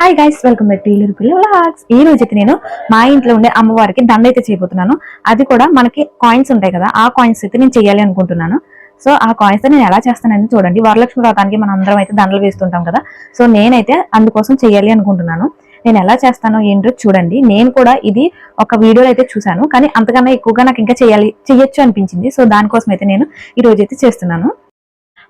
Hi guys welcome back టీలర్ పిల్లలాక్స్ ఈ రోజు అయితే నేను మా ఇంట్లో ఉండే అమ్మవారికి దండ అయితే చేయబోతున్నాను. అది కూడా మనకి కాయిన్స్ ఉంటాయి కదా ఆ కాయిన్స్ అయితే నేను చేయాలి అనుకుంటున్నాను. సో ఆ కాయిన్స్ నేను ఎలా చేస్తానని చూడండి. వరలక్ష్మి వ్రతానికి మనం అందరం అయితే దండలు వేస్తుంటాం కదా. సో నేనైతే అందుకోసం చేయాలి అనుకుంటున్నాను. నేను ఎలా చేస్తానో ఏంటో చూడండి. నేను కూడా ఇది ఒక వీడియోలో అయితే చూశాను. కానీ అంతకన్నా ఎక్కువగా నాకు ఇంకా చేయాలి చేయొచ్చు అనిపించింది. సో దానికోసం అయితే నేను ఈ రోజు అయితే చేస్తున్నాను.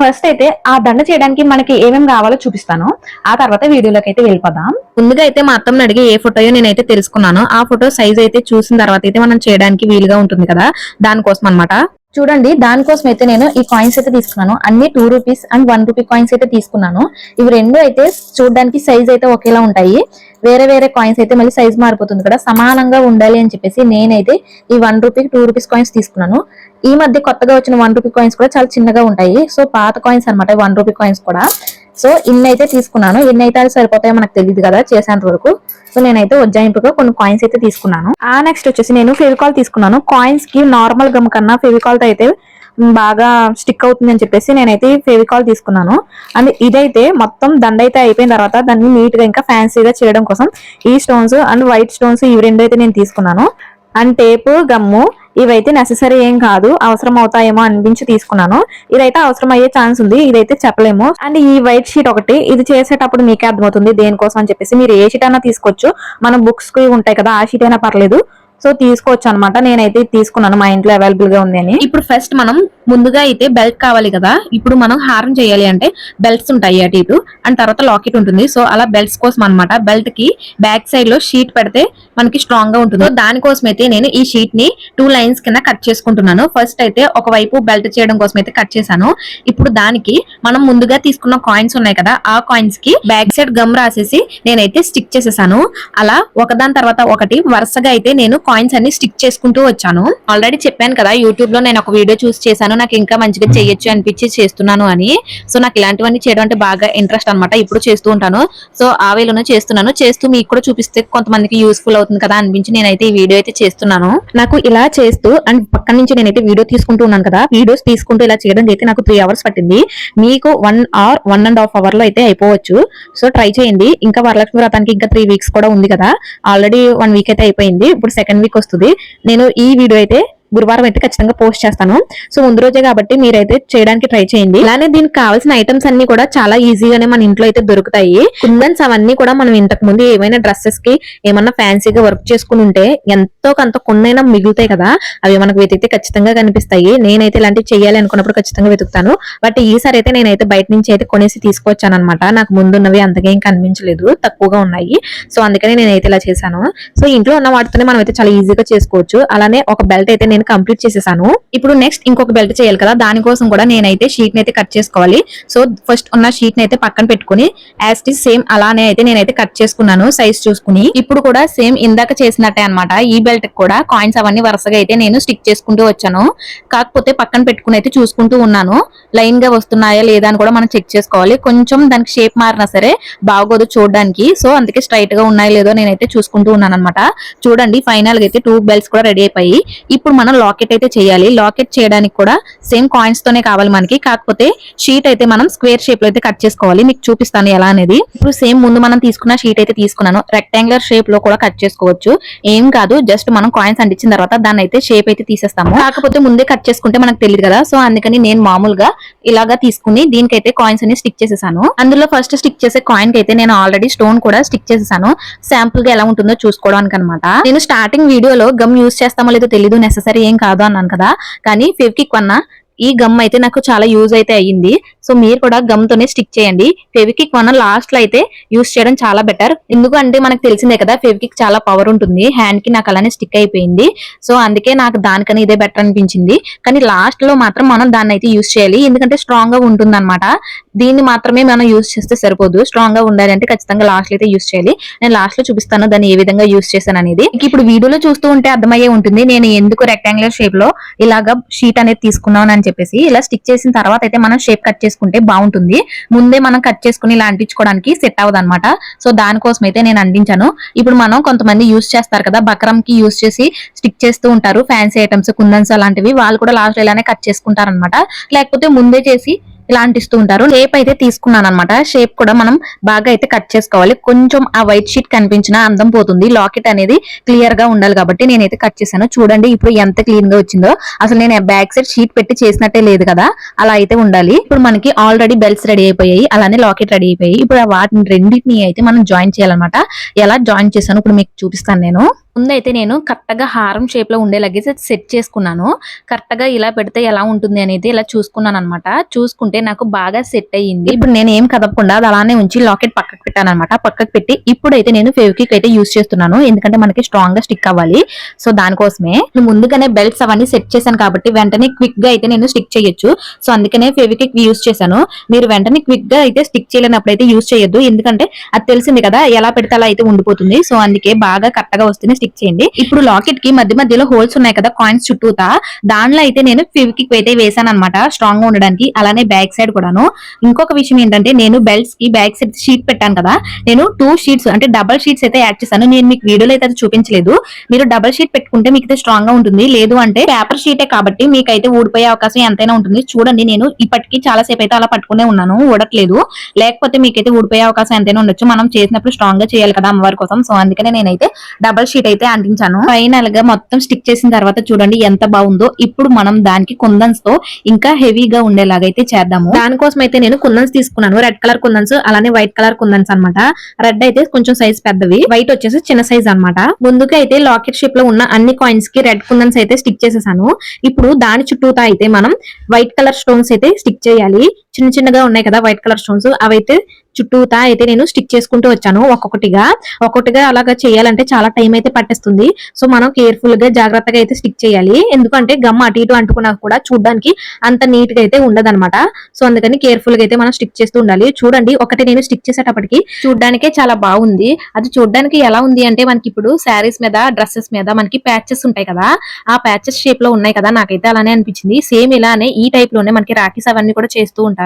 ఫస్ట్ అయితే ఆ దండ చేయడానికి మనకి ఏమేమి కావాలో చూపిస్తాను. ఆ తర్వాత వీడియోలోకి అయితే వెళ్ళిపోదాం. ముందుగా అయితే మా అత్తమ్మని అడిగి ఏ ఫోటోయో నేనైతే తెలుసుకున్నాను. ఆ ఫోటో సైజ్ అయితే చూసిన తర్వాత అయితే మనం చేయడానికి వీలుగా ఉంటుంది కదా. దానికోసం అన్నమాట. చూడండి దానికోసం అయితే నేను ఈ కాయిన్స్ అయితే తీసుకున్నాను. అన్ని two rupees and one rupee coins అయితే తీసుకున్నాను. ఇవి రెండు అయితే చూడడానికి సైజ్ అయితే ఒకేలా ఉంటాయి. వేరే వేరే కాయిన్స్ అయితే మళ్ళీ సైజ్ మారిపోతుంది కదా. సమానంగా ఉండాలి అని చెప్పేసి నేనైతే ఈ one rupee two rupees coins తీసుకున్నాను. ఈ మధ్య కొత్తగా వచ్చిన వన్ రూపీ కాయిన్స్ కూడా చాలా చిన్నగా ఉంటాయి. సో పాత కాయిన్స్ అన్నమాట వన్ రూపీ కాయిన్స్ కూడా. సో ఇన్ని అయితే తీసుకున్నాను. ఎన్ని అయితే అది సరిపోతాయో మనకు తెలియదు కదా చేసేంత వరకు. సో నేనైతే ఉజ్జాయింపుగా కొన్ని కాయిన్స్ అయితే తీసుకున్నాను. ఆ నెక్స్ట్ వచ్చేసి నేను ఫెవికాల్ తీసుకున్నాను. కాయిన్స్కి నార్మల్ గమ్ కన్నా ఫెవికాల్తో అయితే బాగా స్టిక్ అవుతుంది అని చెప్పేసి నేనైతే ఫెవికాల్ తీసుకున్నాను. అండ్ ఇదైతే మొత్తం దండ అయితే అయిపోయిన తర్వాత దాన్ని నీట్గా ఇంకా ఫ్యాన్సీగా చేయడం కోసం ఈ స్టోన్స్ అండ్ వైట్ స్టోన్స్ ఇవి రెండు అయితే నేను తీసుకున్నాను. అండ్ టేపు గమ్ము ఇవైతే నెససరీ ఏం కాదు. అవసరం అవుతాయేమో అనిపించి తీసుకున్నాను. ఇదైతే అవసరం అయ్యే ఛాన్స్ ఉంది. ఇదైతే చెప్పలేము. అండ్ ఈ వైట్ షీట్ ఒకటి ఇది చేసేటప్పుడు మీకే అర్థమవుతుంది దేనికోసం అని చెప్పేసి. మీరు ఏ షీట్ అయినా తీసుకోవచ్చు. మన బుక్స్కి ఉంటాయి కదా ఆ షీట్ అయినా పర్లేదు. సో తీసుకోవచ్చు అనమాట నేనైతే తీసుకున్నాను మా ఇంట్లో అవైలబుల్గా ఉంది అని. ఇప్పుడు ఫస్ట్ మనం ముందుగా అయితే బెల్ట్ కావాలి కదా ఇప్పుడు మనం హారం చేయాలి అంటే బెల్ట్స్ ఉంటాయి అటు ఇటు అండ్ తర్వాత లాకెట్ ఉంటుంది. సో అలా బెల్ట్స్ కోసం అనమాట బెల్ట్కి బ్యాక్ సైడ్లో షీట్ పెడితే మనకి స్ట్రాంగ్గా ఉంటుంది. దానికోసం అయితే నేను ఈ షీట్ని టూ లైన్స్ కింద కట్ చేసుకుంటున్నాను. ఫస్ట్ అయితే ఒక వైపు బెల్ట్ చేయడం కోసం అయితే కట్ చేశాను. ఇప్పుడు దానికి మనం ముందుగా తీసుకున్న కాయిన్స్ ఉన్నాయి కదా ఆ కాయిన్స్కి బ్యాక్ సైడ్ గమ్ రాసేసి నేనైతే స్టిక్ చేసేసాను. అలా ఒకదాని తర్వాత ఒకటి వరుసగా అయితే నేను కాయిన్స్ అన్ని స్టిక్ చేసుకుంటూ వచ్చాను. ఆల్రెడీ చెప్పాను కదా యూట్యూబ్లో నేను ఒక వీడియో చూసి చేశాను నాకు ఇంకా మంచిగా చేయొచ్చు అనిపించి చేస్తున్నాను అని. సో నాకు ఇలాంటివన్నీ చేయడం అంటే బాగా ఇంట్రెస్ట్ అన్నమాట. ఇప్పుడు చేస్తూ ఉంటాను. సో ఆ వేలోనే చేస్తున్నాను. చేస్తూ మీకు కూడా చూపిస్తే కొంతమందికి యూస్ఫుల్ అవుతుంది కదా అనిపించి నేనైతే ఈ వీడియో అయితే చేస్తున్నాను. నాకు ఇలా చేస్తూ అండ్ పక్కన నుంచి నేనైతే వీడియో తీసుకుంటూ ఉన్నాను కదా వీడియోస్ తీసుకుంటూ ఇలా చేయడం అయితే నాకు త్రీ అవర్స్ పట్టింది. మీకు one hour one and half అవర్లో అయితే అయిపోవచ్చు. సో ట్రై చేయండి. ఇంకా వరలక్ష్మి వ్రతానికి ఇంకా త్రీ వీక్స్ కూడా ఉంది కదా. ఆల్రెడీ వన్ వీక్ అయితే అయిపోయింది. ఇప్పుడు సెకండ్ వీక్ వస్తుంది నేను ఈ వీడియో అయితే గురువారం అయితే ఖచ్చితంగా పోస్ట్ చేస్తాను. సో ముందు రోజే కాబట్టి మీరైతే చేయడానికి ట్రై చేయండి. అలానే దీనికి కావాల్సిన ఐటమ్స్ అన్ని కూడా చాలా ఈజీగానే మన ఇంట్లో అయితే దొరుకుతాయి. కుందన్స్ అవన్నీ కూడా మనం ఇంతకు ముందు ఏమైనా డ్రెస్సెస్కి ఏమన్నా ఫ్యాన్సీగా వర్క్ చేసుకుని ఉంటే ఎంతో కొంత కొన్నైనా మిగులుతాయి కదా. అవి మనకు వెతికితే ఖచ్చితంగా కనిపిస్తాయి. నేనైతే ఇలాంటివి చేయాలి అనుకున్నప్పుడు ఖచ్చితంగా వెతుకుతాను. బట్ ఈసారి అయితే నేనైతే బయట నుంచి అయితే కొనేసి తీసుకొచ్చాను అనమాట నాకు ముందున్నవి అంతగా ఏం కనిపించలేదు. తక్కువగా ఉన్నాయి. సో అందుకని నేనైతే ఇలా చేశాను. సో ఇంట్లో ఉన్న వాటితోనే మనం అయితే చాలా ఈజీగా చేసుకోవచ్చు. అలానే ఒక బెల్ట్ అయితే నేను కంప్లీట్ చేసేసాను. ఇప్పుడు నెక్స్ట్ ఇంకొక బెల్ట్ చేయాలి కదా దానికోసం కూడా నేనైతే షీట్ అయితే కట్ చేసుకోవాలి. సో ఫస్ట్ ఉన్న షీట్ని అయితే పక్కన పెట్టుకుని యాజ్ ఇట్ సేమ్ అలానే అయితే నేనైతే కట్ చేసుకున్నాను సైజ్ చూసుకుని. ఇప్పుడు కూడా సేమ్ ఇందాక చేసినట్టే అన్నమాట. ఈ బెల్ట్ కూడా కాయిన్స్ అవన్నీ వరుసగా అయితే నేను స్టిక్ చేసుకుంటూ వచ్చాను. కాకపోతే పక్కన పెట్టుకుని అయితే చూసుకుంటూ ఉన్నాను. లైన్గా వస్తున్నాయా లేదా అని కూడా మనం చెక్ చేసుకోవాలి. కొంచెం దానికి షేప్ మారినా సరే బాగోదు చూడడానికి. సో అందుకే స్ట్రైట్గా ఉన్నాయో లేదో నేనైతే చూసుకుంటూ ఉన్నాను అనమాట చూడండి ఫైనల్గా అయితే టూ బెల్ట్స్ కూడా రెడీ అయిపోయి ఇప్పుడు మనం లాకెట్ అయితే చేయాలి. లాకెట్ చేయడానికి కూడా సేమ్ కాయిన్స్ తోనే కావాలి మనకి. కాకపోతే షీట్ అయితే మనం స్క్వేర్ షేప్లో అయితే కట్ చేసుకోవాలి. మీకు చూపిస్తాను ఎలా అనేది. ఇప్పుడు సేమ్ ముందు మనం తీసుకున్న షీట్ అయితే తీసుకున్నాను. రెక్టాంగులర్ షేప్లో కూడా కట్ చేసుకోవచ్చు. ఏం కాదు జస్ట్ మనం కాయిన్స్ అంటించిన తర్వాత దాన్ని అయితే షేప్ అయితే తీసేస్తాము. కాకపోతే ముందే కట్ చేసుకుంటే మనకు తెలియదు కదా. సో అందుకని నేను మామూలుగా ఇలాగా తీసుకుని దీనికైతే కాయిన్స్ అన్ని స్టిక్ చేసేసాను. అందులో ఫస్ట్ స్టిక్ చేసే కాయిన్ కైతే నేను ఆల్రెడీ స్టోన్ కూడా స్టిక్ చేసేసాను. శాంపుల్గా ఎలా ఉంటుందో చూసుకోవడానికి అనమాట నేను స్టార్టింగ్ వీడియోలో గమ్ యూస్ చేస్తామో లేదో తెలీదు నెససరీ ఏం కాదు అన్నాను కదా. కానీ ఫెవికిక్ వన్న ఈ గమ్ అయితే నాకు చాలా యూజ్ అయితే అయ్యింది. సో మీరు కూడా గమ్ తోనే స్టిక్ చేయండి. ఫెవికిక్ వన్ లాస్ట్లో అయితే యూజ్ చేయడం చాలా బెటర్ ఎందుకంటే మనకు తెలిసిందే కదా ఫెవికిక్ చాలా పవర్ ఉంటుంది. హ్యాండ్కి నాకు అలానే స్టిక్ అయిపోయింది. సో అందుకే నాకు దానికని ఇదే బెటర్ అనిపించింది. కానీ లాస్ట్లో మాత్రం మనం దాన్ని అయితే యూజ్ చేయాలి. ఎందుకంటే స్ట్రాంగ్గా ఉంటుంది దీన్ని మాత్రమే మనం యూజ్ చేస్తే సరిపోదు. స్ట్రాంగ్గా ఉండాలి అంటే ఖచ్చితంగా లాస్ట్లో అయితే యూజ్ చేయాలి. నేను లాస్ట్లో చూపిస్తాను దాన్ని ఏ విధంగా యూజ్ చేశాను అనేది. ఇప్పుడు వీడియోలో చూస్తూ ఉంటే అర్థమయ్యే ఉంటుంది. నేను ఎందుకు రెక్టాంగులర్ షేప్లో ఇలాగా షీట్ అనేది తీసుకున్నాను అని చెప్పేసి ఇలా స్టిక్ చేసిన తర్వాత అయితే మనం షేప్ కట్ చేసుకుంటే బాగుంటుంది. ముందే మనం కట్ చేసుకుని ఇలా అంటించుకోవడానికి సెట్ అవ్వదు అనమాట సో దానికోసం అయితే నేను అంటించాను. ఇప్పుడు మనం కొంతమంది యూస్ చేస్తారు కదా బకరం కి యూస్ చేసి స్టిక్ చేస్తూ ఉంటారు. ఫ్యాన్సీ ఐటమ్స్ కుందన్స్ అలాంటివి. వాళ్ళు కూడా లాస్ట్ ఇలానే కట్ చేసుకుంటారు అనమాట లేకపోతే ముందే చేసి ఇలా అంటిస్తూ ఉంటారు షేప్ అయితే తీసుకున్నాను అనమాట షేప్ కూడా మనం బాగా అయితే కట్ చేసుకోవాలి. కొంచెం ఆ వైట్ షీట్ కనిపించిన అందం పోతుంది. లాకెట్ అనేది క్లియర్గా ఉండాలి కాబట్టి నేనైతే కట్ చేశాను. చూడండి ఇప్పుడు ఎంత క్లీన్గా వచ్చిందో. అసలు నేను బ్యాక్ సైడ్ షీట్ పెట్టి చేసినట్టే లేదు కదా. అలా అయితే ఉండాలి. ఇప్పుడు మనకి ఆల్రెడీ బెల్స్ రెడీ అయిపోయాయి. అలానే లాకెట్ రెడీ అయిపోయాయి. ఇప్పుడు వాటిని రెండింటిని అయితే మనం జాయిన్ చేయాలన్నమాట. ఎలా జాయిన్ చేశాను ఇప్పుడు మీకు చూపిస్తాను నేను. ముందైతే నేను కరెక్ట్గా హారం షేప్లో ఉండేలాగే సెట్ చేసుకున్నాను. కరెక్ట్గా ఇలా పెడితే ఎలా ఉంటుంది అనేది ఇలా చూసుకున్నాను అనమాట చూసుకుంటే నాకు బాగా సెట్ అయ్యింది. ఇప్పుడు నేను ఏం కదపకుండా అది అలానే ఉంచి లాకెట్ పక్కకు పెట్టాను అనమాట పక్కకు పెట్టి ఇప్పుడైతే నేను ఫెవికిక్ అయితే యూస్ చేస్తున్నాను. ఎందుకంటే మనకి స్ట్రాంగ్గా స్టిక్ అవ్వాలి. సో దానికోసమే ముందుగానే బెల్ట్స్ అవన్నీ సెట్ చేశాను కాబట్టి వెంటనే క్విక్గా అయితే నేను స్టిక్ చేయొచ్చు. సో అందుకనే ఫెవికిక్ యూస్ చేశాను. మీరు వెంటనే క్విక్గా అయితే స్టిక్ చేయలేనప్పుడు అయితే యూస్ చేయొద్దు. ఎందుకంటే అది తెలిసింది కదా ఎలా పెడితే అలా అయితే ఉండిపోతుంది. సో అందుకే బాగా కరెక్ట్గా స్టిక్ చేయండి. ఇప్పుడు లాకెట్కి మధ్య మధ్యలో హోల్స్ ఉన్నాయి కదా కాయిన్స్ చుట్టూతా. దానిలో అయితే నేను ఫెవికిక్ అయితే వేసాను అనమాట స్ట్రాంగ్గా ఉండడానికి. అలానే బ్యాక్ సైడ్ కూడాను. ఇంకొక విషయం ఏంటంటే నేను బెల్ట్స్కి బ్యాక్ సైడ్ షీట్ పెట్టాను కదా నేను టూ షీట్స్ అంటే డబల్ షీట్స్ అయితే యాడ్ చేశాను. నేను మీకు వీడియోలో అయితే చూపించలేదు. మీరు డబల్ షీట్ పెట్టుకుంటే మీకు అయితే స్ట్రాంగ్గా ఉంటుంది. లేదు అంటే పేపర్ షీటే కాబట్టి మీకైతే ఊడిపోయే అవకాశం ఎంతైనా ఉంటుంది. చూడండి నేను ఇప్పటికి చాలా సేపు అయితే అలా పట్టుకునే ఉన్నాను. ఊడట్లేదు. లేకపోతే మీకైతే ఊడిపోయే అవకాశం ఎంతైనా ఉండొచ్చు. మనం చేసినప్పుడు స్ట్రాంగ్గా చేయాలి కదా అమ్మవారి కోసం. సో అందుకనే నేనైతే డబల్ షీట్ అయితే అంటించాను. ఫైనల్గా మొత్తం స్టిక్ చేసిన తర్వాత చూడండి ఎంత బాగుందో. ఇప్పుడు మనం దానికి కుందన్స్తో ఇంకా హెవీగా ఉండేలాగా అయితే చేద్దాము. దానికోసం అయితే నేను కుందన్స్ తీసుకున్నాను. రెడ్ కలర్ కుందన్స్ అలానే వైట్ కలర్ కుందన్స్ అన్నమాట. రెడ్ అయితే కొంచెం సైజ్ పెద్దవి. వైట్ వచ్చేసి చిన్న సైజ్ అన్నమాట. ముందుగా అయితే లాకెట్ షేప్లో ఉన్న అన్ని కాయిన్స్కి రెడ్ కుందన్స్ అయితే స్టిక్ చేసేసాను. ఇప్పుడు దాని చుట్టూతా అయితే మనం వైట్ కలర్ స్టోన్స్ అయితే స్టిక్ చేయాలి. చిన్న చిన్నగా ఉన్నాయి కదా వైట్ కలర్ స్టోన్స్ అవైతే చుట్టూతా అయితే నేను స్టిక్ చేసుకుంటూ వచ్చాను ఒక్కొక్కటిగా. ఒక్కొక్కటిగా అలాగా చేయాలంటే చాలా టైం అయితే పట్టేస్తుంది. సో మనం కేర్ఫుల్గా జాగ్రత్తగా అయితే స్టిక్ చేయాలి. ఎందుకంటే గమ్ అటు ఇటు అంటుకున్నా కూడా చూడడానికి అంత నీట్గా అయితే ఉండదన్నమాట. సో అందుకని కేర్ఫుల్గా అయితే మనం స్టిక్ చేస్తూ ఉండాలి. చూడండి ఒకటి నేను స్టిక్ చేసేటప్పటికి చూడడానికే చాలా బాగుంది. అది చూడడానికి ఎలా ఉంది అంటే మనకి ఇప్పుడు శారీస్ మీద డ్రెస్సెస్ మీద మనకి ప్యాచెస్ ఉంటాయి కదా. ఆ ప్యాచెస్ షేప్లో ఉన్నాయి కదా. నాకైతే అలానే అనిపించింది. సేమ్ ఇలానే ఈ టైప్లోనే మనకి రాఖీస్ అవన్నీ కూడా చేస్తూ ఉంటారు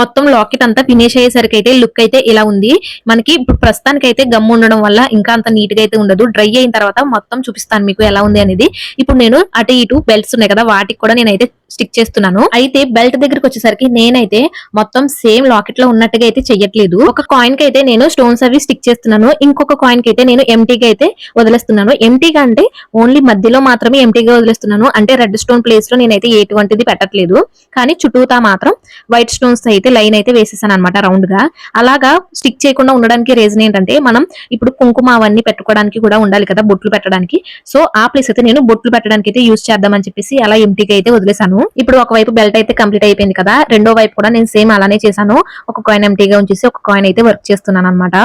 మొత్తం లాకెట్ అంతా ఫినిష్ అయ్యేసరికి అయితే లుక్ అయితే ఇలా ఉంది. మనకి ఇప్పుడు ప్రస్తుతానికి అయితే గమ్ ఉండడం వల్ల ఇంకా అంత నీట్గా అయితే ఉండదు. డ్రై అయిన తర్వాత మొత్తం చూపిస్తాను మీకు ఎలా ఉంది అనేది. ఇప్పుడు నేను అటు ఇటు బెల్ట్స్ ఉన్నాయి కదా వాటికి కూడా నేనైతే స్టిక్ చేస్తున్నాను. అయితే బెల్ట్ దగ్గరికి వచ్చేసరికి నేనైతే మొత్తం సేమ్ లాకెట్లో ఉన్నట్టుగా అయితే చెయ్యట్లేదు. ఒక కాయిన్కి అయితే నేను స్టోన్స్ అవి స్టిక్ చేస్తున్నాను. ఇంకొక కాయిన్కి అయితే నేను ఎంటీగా అయితే వదిలేస్తున్నాను. ఎంటీగా అంటే ఓన్లీ మధ్యలో మాత్రమే ఎంటీగా వదిలేస్తున్నాను. అంటే రెడ్ స్టోన్ ప్లేస్లో నేనైతే ఎటువంటిది పెట్టట్లేదు. కానీ చుట్టూతా మాత్రం వైట్ స్టోన్స్ అయితే లైన్ అయితే వేసేసాను అనమాట రౌండ్గా అలాగా స్టిక్ చేయకుండా ఉండడానికి రీజన్ ఏంటంటే మనం ఇప్పుడు కుంకుమ అవన్నీ పెట్టుకోవడానికి కూడా ఉండాలి కదా బొట్లు పెట్టడానికి. సో ఆ ప్లేస్ అయితే నేను బొట్లు పెట్టడానికి అయితే యూజ్ చేద్దామని చెప్పేసి అలా ఎంటీగా అయితే వదిలేసాను ఇప్పుడు ఒక వైపు బెల్ట్ అయితే కంప్లీట్ అయిపోయింది కదా రెండో వైపు కూడా నేను సేమ్ అలానే చేశాను. ఒక కాయిన్ ఎంటీగా ఉంచేసి ఒక కాయిన్ అయితే వర్క్ చేస్తున్నాను అనమాట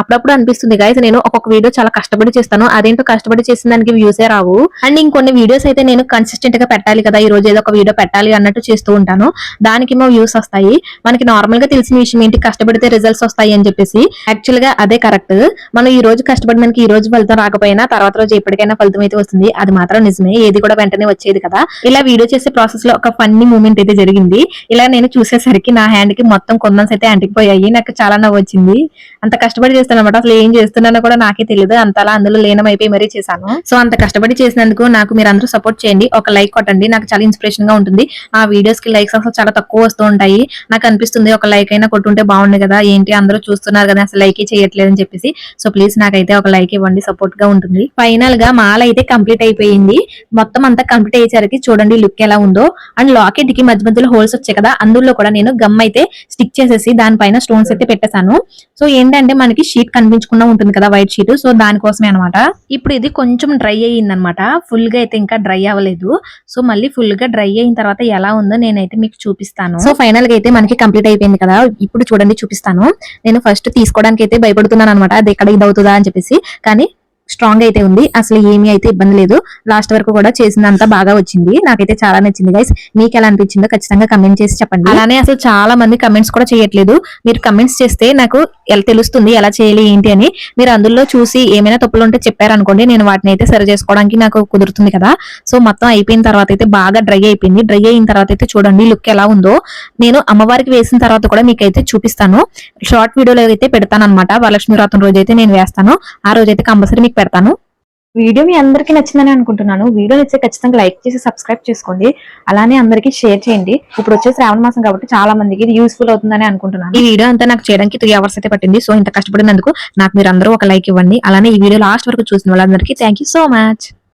అప్పుడప్పుడు అనిపిస్తుంది గైస్ నేను ఒక్కొక్క వీడియో చాలా కష్టపడి చేస్తాను. అదేంటో కష్టపడి చేసిన దానికి వ్యూసే రావు. అండ్ ఇంకొన్ని వీడియోస్ అయితే నేను కన్సిస్టెంట్గా పెట్టాలి కదా ఈ రోజు ఏదో ఒక వీడియో పెట్టాలి అన్నట్టు చేస్తూ ఉంటాను. దానికి ఏమో వ్యూస్ వస్తాయి. మనకి నార్మల్గా తెలిసిన విషయం ఏంటి? కష్టపడితే రిజల్ట్స్ వస్తాయి అని చెప్పేసి. యాక్చువల్గా అదే కరెక్ట్ మనం ఈ రోజు కష్టపడి మనకి ఈ రోజు ఫలితం రాకపోయినా తర్వాత రోజు ఎప్పటికైనా ఫలితం అయితే వస్తుంది. అది మాత్రం నిజమే. ఏది కూడా వెంటనే వచ్చేది కదా. ఇలా వీడియో చేసే ప్రాసెస్లో ఒక ఫన్నీ మూమెంట్ అయితే జరిగింది. ఇలా నేను చూసేసరికి నా హ్యాండ్కి మొత్తం కొందన్స్ అయితే అంటికిపోయాయి. నాకు చాలా నవ్వు వచ్చింది. అంత కష్టపడి చేస్తాను అనమాట అసలు ఏం చేస్తున్నానో కూడా నాకే తెలియదు అంతలా అందులో లీనమైపోయి మరీ చేశాను. సో అంత కష్టపడి చేసినందుకు నాకు మీరు అందరూ సపోర్ట్ చేయండి. ఒక లైక్ కొట్టండి. నాకు చాలా ఇన్స్పిరేషన్గా ఉంటుంది. ఆ వీడియోస్కి లైక్స్ అసలు చాలా తక్కువ వస్తూ ఉంటాయి. నాకు అనిపిస్తుంది ఒక లైక్ అయినా కొట్టుంటే బాగుంది కదా ఏంటి అందరూ చూస్తున్నారు కదా అసలు లైక్ చేయట్లేదు అని చెప్పేసి. సో ప్లీజ్ నాకైతే ఒక లైక్ ఇవ్వండి సపోర్ట్గా ఉంటుంది. ఫైనల్గా మాల అయితే కంప్లీట్ అయిపోయింది. మొత్తం అంతా కంప్లీట్ అయ్యేసరికి చూడండి లుక్ ఎలా ఉందో. అండ్ లాకెట్కి మధ్య మధ్యలో హోల్స్ వచ్చాయి కదా అందులో కూడా నేను గమ్ అయితే స్టిక్ చేసేసి దానిపైన స్టోన్స్ అయితే పెట్టేశాను. సో ఏంటంటే మనకి షీట్ కనిపించకుండా ఉంటుంది కదా వైట్ షీట్ సో దానికోసమే అనమాట ఇప్పుడు ఇది కొంచెం డ్రై అయ్యింది అనమాట ఫుల్గా అయితే ఇంకా డ్రై అవ్వలేదు. సో మళ్ళీ ఫుల్గా డ్రై అయిన తర్వాత ఎలా ఉందో నేనైతే మీకు చూపిస్తాను. సో ఫైనల్గా అయితే మనకి కంప్లీట్ అయిపోయింది కదా ఇప్పుడు చూడండి చూపిస్తాను. నేను ఫస్ట్ తీసుకోవడానికి అయితే భయపడుతున్నాను అనమాట అది ఎక్కడ ఇది అవుతుందా అని చెప్పేసి. కానీ స్ట్రాంగ్ అయితే ఉంది. అసలు ఏమీ అయితే ఇబ్బంది లేదు. లాస్ట్ వరకు కూడా చేసిందంతా బాగా వచ్చింది. నాకైతే చాలా నచ్చింది గైస్ మీకు ఎలా అనిపించిందో ఖచ్చితంగా కమెంట్ చేసి చెప్పండి. అలానే అసలు చాలా మంది కమెంట్స్ కూడా చేయట్లేదు. మీరు కమెంట్స్ చేస్తే నాకు ఎలా తెలుస్తుంది ఎలా చేయాలి ఏంటి అని మీరు అందులో చూసి ఏమైనా తప్పులు ఉంటే చెప్పారనుకోండి నేను వాటిని అయితే సరి చేసుకోవడానికి నాకు కుదురుతుంది కదా. సో మొత్తం అయిపోయిన తర్వాత అయితే బాగా డ్రై అయిపోయింది. డ్రై అయిన తర్వాత అయితే చూడండి లుక్ ఎలా ఉందో. నేను అమ్మవారికి వేసిన తర్వాత కూడా మీకు అయితే చూపిస్తాను షార్ట్ వీడియోలో అయితే పెడతాను అనమాట వరలక్ష్మి వ్రతం రోజు అయితే నేను వేస్తాను. ఆ రోజు అయితే కంపల్సరీ మీకు పెడతాను. వీడియో మీ అందరికీ నచ్చిందని అనుకుంటున్నాను. వీడియో నచ్చితే ఖచ్చితంగా లైక్ చేసి సబ్స్క్రైబ్ చేసుకోండి. అలానే అందరికీ షేర్ చేయండి. ఇప్పుడు వచ్చే శ్రావణ మాసం కాబట్టి చాలా మందికి ఇది యూస్ఫుల్ అవుతుందని అనుకుంటున్నాను. ఈ వీడియో అంతా నాకు చేయడానికి త్రీ అవర్స్ అయితే పట్టింది. సో ఇంత కష్టపడినందుకు నాకు మీరు అందరూ ఒక లైక్ ఇవ్వండి. అలానే ఈ వీడియో లాస్ట్ వరకు చూసిన వాళ్ళందరికీ థ్యాంక్ యూ సో మచ్